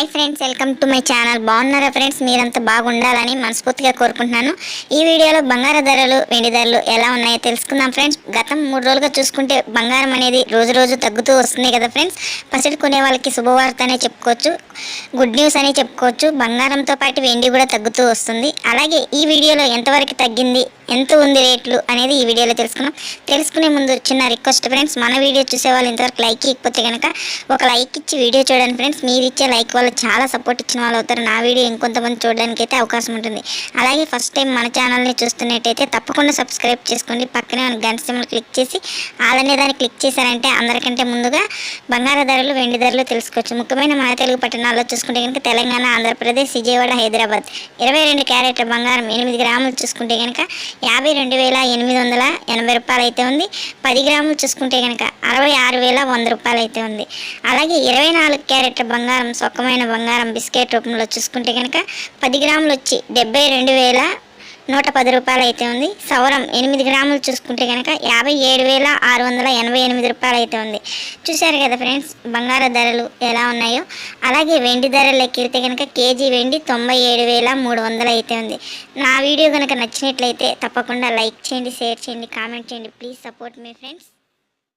Hi friends welcome to my channel. బాగున్నారా friends? మీరంతా బాగుండాలని మనస్ఫూర్తిగా కోరుకుంటున్నాను. ఈ వీడియోలో బంగారు ధరలు వెండి ధరలు ఎలా ఉన్నాయో తెలుసుకుందాం ఫ్రెండ్స్. గతం మూడు రోజులుగా చూసుకుంటే బంగారం అనేది రోజు రోజు తగ్గుతూ వస్తుంది కదా ఫ్రెండ్స్. పసిడి కొనే వాళ్ళకి శుభవార్త అనే చెప్పుకోవచ్చు. గుడ్ న్యూస్ అని చెప్పుకోవచ్చు. బంగారంతో పాటు వెండి కూడా తగ్గుతూ వస్తుంది. అలాగే ఈ వీడియోలో ఎంతవరకు తగ్గింది ఎంత ఉంది రేట్లు అనేది ఈ వీడియోలో తెలుసుకున్నాం తెలుసుకునే ముందు చిన్న రిక్వెస్ట్ ఫ్రెండ్స్ మన వీడియో చూసే వాళ్ళు ఇంతవరకు లైక్ ఇకపోతే కనుక ఒక లైక్ ఇచ్చి వీడియో చూడండి ఫ్రెండ్స్. మీరు ఇచ్చే లైక్ వాళ్ళు చాలా సపోర్ట్ ఇచ్చిన వాళ్ళు అవుతారు. నా వీడియో ఇంకొంతమంది చూడడానికి అయితే అవకాశం ఉంటుంది. అలాగే ఫస్ట్ టైం మన ఛానల్ని చూస్తున్నట్టయితే తప్పకుండా సబ్స్క్రైబ్ చేసుకోండి. పక్కనే మన గంట క్లిక్ చేసి వాళ్ళనే దాన్ని క్లిక్ చేశారంటే అందరికంటే ముందుగా బంగారు ధరలు వెండి ధరలు తెలుసుకోవచ్చు. ముఖ్యమైన మన తెలుగు పట్టణాల్లో చూసుకుంటే కనుక తెలంగాణ ఆంధ్రప్రదేశ్ విజయవాడ హైదరాబాద్. ఇరవై రెండు క్యారెట్ల బంగారం ఎనిమిది గ్రాములు చూసుకుంటే కనుక యాభై రెండు వేల ఎనిమిది వందల ఎనభై రూపాయలు అయితే ఉంది. పది గ్రాములు చూసుకుంటే కనుక అరవై ఆరు వేల వంద రూపాయలు అయితే ఉంది. అలాగే ఇరవై నాలుగు క్యారెట్ల బంగారం సొక్కమైన బంగారం బిస్కెట్ రూపంలో చూసుకుంటే కనుక పది గ్రాములు వచ్చి డెబ్బై రెండు వేల నూట పది రూపాయలు అయితే ఉంది. సవరం ఎనిమిది గ్రాములు చూసుకుంటే కనుక యాభై ఏడు వేల ఆరు వందల ఎనభై ఎనిమిది రూపాయలు అయితే ఉంది. చూశారు కదా ఫ్రెండ్స్ బంగారు ధరలు ఎలా ఉన్నాయో? అలాగే వెండి ధరలు లెక్కితే కనుక కేజీ వెండి తొంభై ఏడు వేల మూడు వందలు అయితే ఉంది. నా వీడియో కనుక నచ్చినట్లయితే తప్పకుండా లైక్ చేయండి షేర్ చేయండి కామెంట్ చేయండి. ప్లీజ్ సపోర్ట్ మీ ఫ్రెండ్స్.